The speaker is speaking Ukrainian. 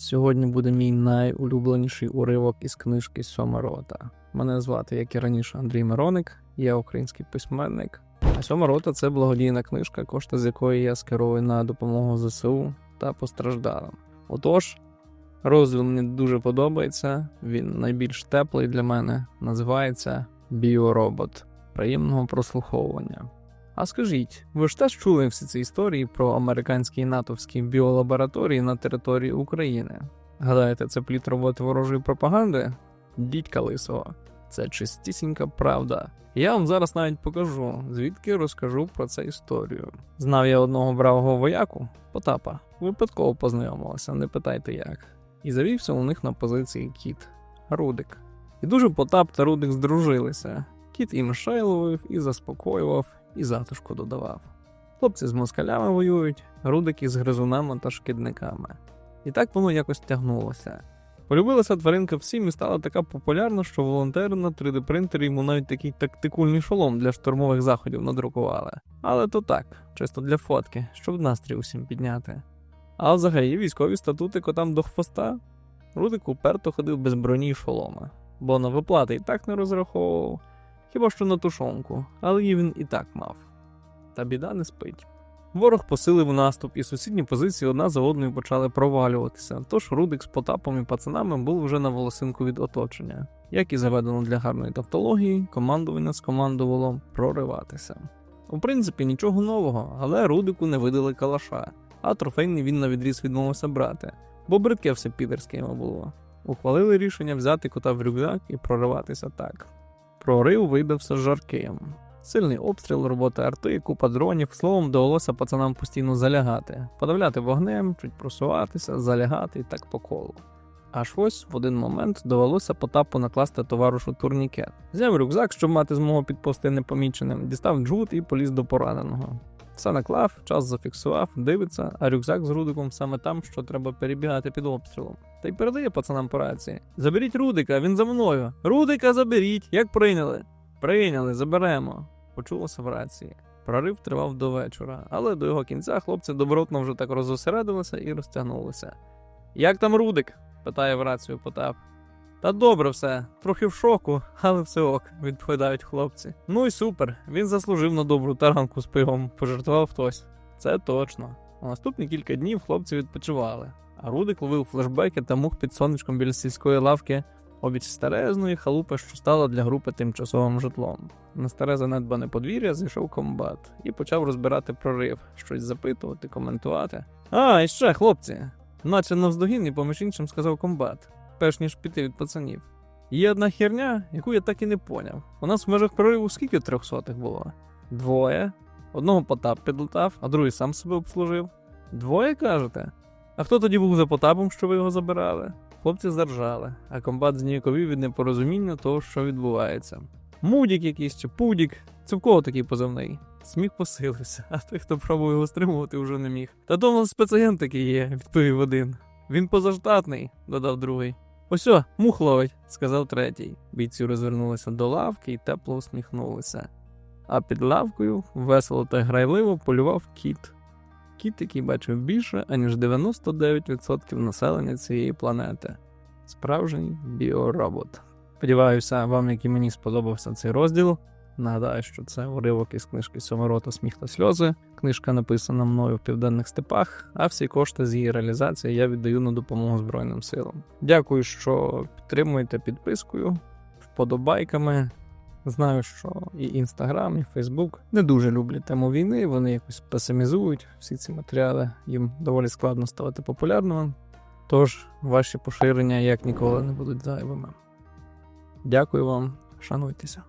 Сьогодні буде мій найулюбленіший уривок із книжки Сьома рота. Мене звати, як і раніше, Андрій Мироник, я український письменник. А сьома рота це благодійна книжка, кошти з якої я скерую на допомогу ЗСУ та постраждалим. Отож, розділ мені дуже подобається. Він найбільш теплий для мене. Називається Біоробот. Приємного прослуховування. А скажіть, ви ж теж чули всі ці історії про американські і натовські біолабораторії на території України? Гадаєте, це плід роботи ворожої пропаганди? Дідька лисого, це чистісінька правда. Я вам зараз навіть покажу, звідки розкажу про це історію. Знав я одного бравого вояку, Потапа, випадково познайомилися, не питайте як. І завівся у них на позиції кіт Рудик. І дуже Потап та Рудик здружилися. Кіт і мишей і заспокоював, і затишку додавав. Хлопці з москалями воюють, рудики з гризунами та шкідниками. І так воно якось тягнулося. Полюбилася тваринка всім і стала така популярна, що волонтери на 3D-принтері йому навіть такий тактикульний шолом для штурмових заходів надрукували. Але то так, чисто для фотки, щоб настрій усім підняти. А взагалі військові статути котам до хвоста. Рудик уперто ходив без броні й шолома, бо на виплати і так не розраховував, хіба що на тушонку, але її він і так мав. Та біда не спить. Ворог посилив наступ, і сусідні позиції одна за одною почали провалюватися. Тож Рудик з Потапом і пацанами був вже на волосинку від оточення. Як і заведено для гарної тавтології, командування скомандувало прориватися. У принципі, нічого нового, але Рудику не видали калаша, а трофейний він на відріз відмовився брати, бо бридке все підерське йому було. Ухвалили рішення взяти кота в рюкзак і прориватися так. Прорив вибився жарким. Сильний обстріл, робота арти, купа дронів. Словом, довелося пацанам постійно залягати, подавляти вогнем, чуть просуватися, залягати і так по колу. Аж ось в один момент довелося Потапу накласти товаришу турнікет. Взяв рюкзак, щоб мати змогу підповсти непоміченим, дістав джут і поліз до пораненого. Все наклав, час зафіксував, дивиться, а рюкзак з Рудиком саме там, що треба перебігати під обстрілом. Та й передає пацанам по рації: Заберіть Рудика, він за мною. Рудика заберіть, як прийняли. Прийняли, заберемо. Почулося в рації. Прорив тривав до вечора, але до його кінця хлопці добротно вже так розосередилися і розтягнулися. Як там Рудик? питає в рацію Потап. Та добре все, трохи в шоку, але все ок, відповідають хлопці. Ну і супер, він заслужив на добру таранку з пивом, пожартував хтось. Це точно. У наступні кілька днів хлопці відпочивали, а Рудик ловив флешбеки та мух під сонечком біля сільської лавки обіч старезної халупи, що стала для групи тимчасовим житлом. На старе занедбане подвір'я зайшов комбат і почав розбирати прорив, щось запитувати, коментувати. А, і ще, хлопці, наче навздогін і поміж іншим сказав комбат, перш ніж піти від пацанів. Є одна херня, яку я так і не поняв. У нас в межах прориву скільки трьохсотих було? Двоє. Одного Потап підлетав, а другий сам себе обслужив. Двоє кажете? А хто тоді був за Потапом, що ви його забирали? Хлопці заржали, а комбат зніяковів від непорозуміння того, що відбувається. Мудік якийсь чи пудік. Це в кого такий позивний? Сміх посилився, а той, хто пробував його стримувати, вже не міг. Та то в нас спецагент такий є, відповів один. Він позаштатний, додав другий. Осьо, мух ловить, сказав третій. Бійці розвернулися до лавки і тепло усміхнулися. А під лавкою весело та грайливо полював кіт. Кіт, який бачив більше, аніж 99% населення цієї планети. Справжній біоробот. Сподіваюся, вам, як і мені сподобався цей розділ. Нагадаю, що це уривок із книжки Сьоморота Сміх та сльози. Книжка написана мною в південних степах, а всі кошти з її реалізації я віддаю на допомогу Збройним силам. Дякую, що підтримуєте підпискою, вподобайками. Знаю, що і Інстаграм, і Фейсбук не дуже люблять тему війни, вони якось песимізують всі ці матеріали, їм доволі складно ставати популярними. Тож ваші поширення як ніколи не будуть зайвими. Дякую вам, шануйтеся.